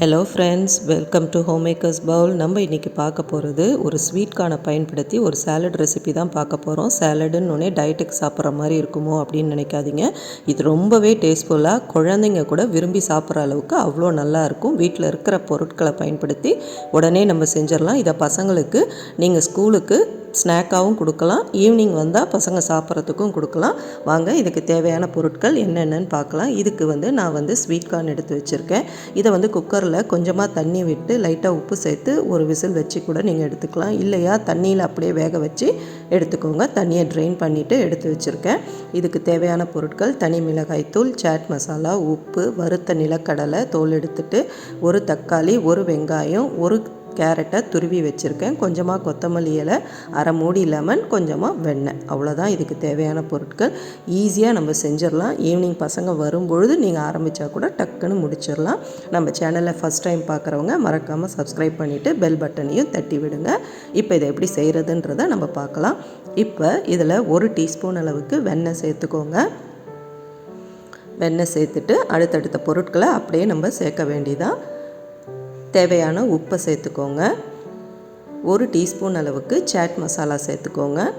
Hello friends welcome to homemakers bowl நம்ம இன்றைக்கி பார்க்க போகிறது ஒரு ஸ்வீட்கான பயன்படுத்தி ஒரு சாலட் ரெசிபி தான் பார்க்க போகிறோம் சாலடுன்னு டயட்டுக்கு சாப்பிட்ற மாதிரி இருக்குமோ அப்படின்னு நினைக்காதீங்க. இது ரொம்பவே டேஸ்ட்ஃபுல்லாக குழந்தைங்க கூட விரும்பி சாப்பிட்ற அளவுக்கு அவ்வளோ நல்லாயிருக்கும் வீட்டில் இருக்கிற பொருட்களை பயன்படுத்தி உடனே நம்ம செஞ்சிடலாம். இதை பசங்களுக்கு நீங்கள் ஸ்கூலுக்கு ஸ்நாக்காகவும் கொடுக்கலாம். ஈவினிங் வந்தால் பசங்க சாப்பிட்றதுக்கும் கொடுக்கலாம். வாங்க இதுக்கு தேவையான பொருட்கள் என்னென்னு பார்க்கலாம். இதுக்கு வந்து நான் வந்து ஸ்வீட் கார்ன் எடுத்து வச்சுருக்கேன். இதை வந்து குக்கரில் கொஞ்சமாக தண்ணி விட்டு லைட்டாக உப்பு சேர்த்து ஒரு விசில் வச்சு கூட நீங்கள் எடுத்துக்கலாம். இல்லையா? தண்ணியில் அப்படியே வேக வச்சு எடுத்துக்கோங்க. தண்ணியை ட்ரெயின் பண்ணிவிட்டு எடுத்து வச்சுருக்கேன். இதுக்கு தேவையான பொருட்கள் தனி மிளகாய் தூள் சாட் மசாலா உப்பு வறுத்த நிலக்கடலை தோல் எடுத்துட்டு ஒரு தக்காளி ஒரு வெங்காயம் ஒரு கேரட்டை துருவி வச்சுருக்கேன். கொஞ்சமாக கொத்தமல்லி இலை அரை மூடி லெமன் கொஞ்சமாக வெண்ணெய். அவ்வளோதான் இதுக்கு தேவையான பொருட்கள். ஈஸியாக நம்ம செஞ்சிடலாம். ஈவினிங் பசங்க வரும்பொழுது நீங்கள் ஆரம்பித்தா கூட டக்குன்னு முடிச்சிடலாம். நம்ம சேனலில் ஃபஸ்ட் டைம் பார்க்குறவங்க மறக்காமல் சப்ஸ்கிரைப் பண்ணிவிட்டு பெல் பட்டனையும் தட்டி விடுங்க. இப்போ இதை எப்படி செய்கிறதுன்றதை நம்ம பார்க்கலாம் இப்போ இதில் ஒரு டீஸ்பூன் அளவுக்கு வெண்ணெய் சேர்த்துக்கோங்க. வெண்ணெய் சேர்த்துட்டு அடுத்தடுத்த பொருட்களை அப்படியே நம்ம சேர்க்க வேண்டியதான் தேவையான உப்பை சேர்த்துக்கோங்க. ஒரு டீஸ்பூன் அளவுக்கு சாட் மசாலா சேர்த்துக்கோங்க.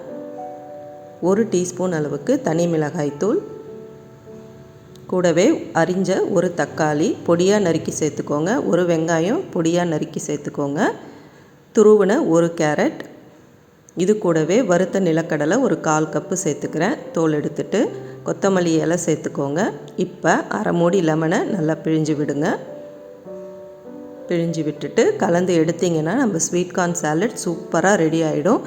ஒரு டீஸ்பூன் அளவுக்கு தனி மிளகாய் தூள். கூடவே அரிஞ்ச ஒரு தக்காளி பொடியாக நறுக்கி சேர்த்துக்கோங்க. ஒரு வெங்காயம் பொடியாக நறுக்கி சேர்த்துக்கோங்க. துருவின ஒரு கேரட். இது கூடவே வறுத்த நிலக்கடலை ஒரு கால் கப்பு சேர்த்துக்கிறேன். தோல் எடுத்துட்டு கொத்தமல்லி இலை சேர்த்துக்கோங்க. இப்போ அரை மூடி லெமனை நல்லா பிழிஞ்சு விடுங்க. பிழிஞ்சு விட்டுட்டு கலந்து எடுத்திங்கன்னா நம்ம ஸ்வீட் கார்ன் சாலட் சூப்பராக ரெடி ஆகிடும்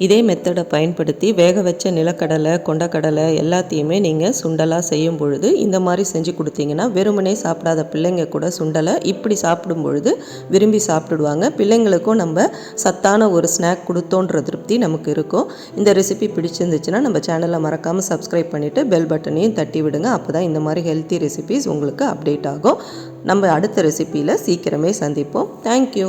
இதே மெத்தடை பயன்படுத்தி வேக வச்ச நிலக்கடலை கொண்டக்கடலை எல்லாத்தையுமே நீங்கள் சுண்டலாக செய்யும் பொழுது இந்த மாதிரி செஞ்சு கொடுத்தீங்கன்னா வெறுமனே சாப்பிடாத பிள்ளைங்க கூட சுண்டலை இப்படி சாப்பிடும் பொழுது விரும்பி சாப்பிடுவாங்க. பிள்ளைங்களுக்கும் நம்ம சத்தான ஒரு ஸ்நாக் கொடுத்தோன்ற திருப்தி நமக்கு இருக்கும். இந்த ரெசிபி பிடிச்சிருந்துச்சுன்னா நம்ம சேனலை மறக்காமல் சப்ஸ்கிரைப் பண்ணிவிட்டு பெல் பட்டனையும் தட்டி விடுங்க. அப்போ தான் இந்த மாதிரி ஹெல்த்தி ரெசிபிஸ் உங்களுக்கு அப்டேட் ஆகும். நம்ம அடுத்த ரெசிப்பியில் சீக்கிரமே சந்திப்போம். தேங்க்யூ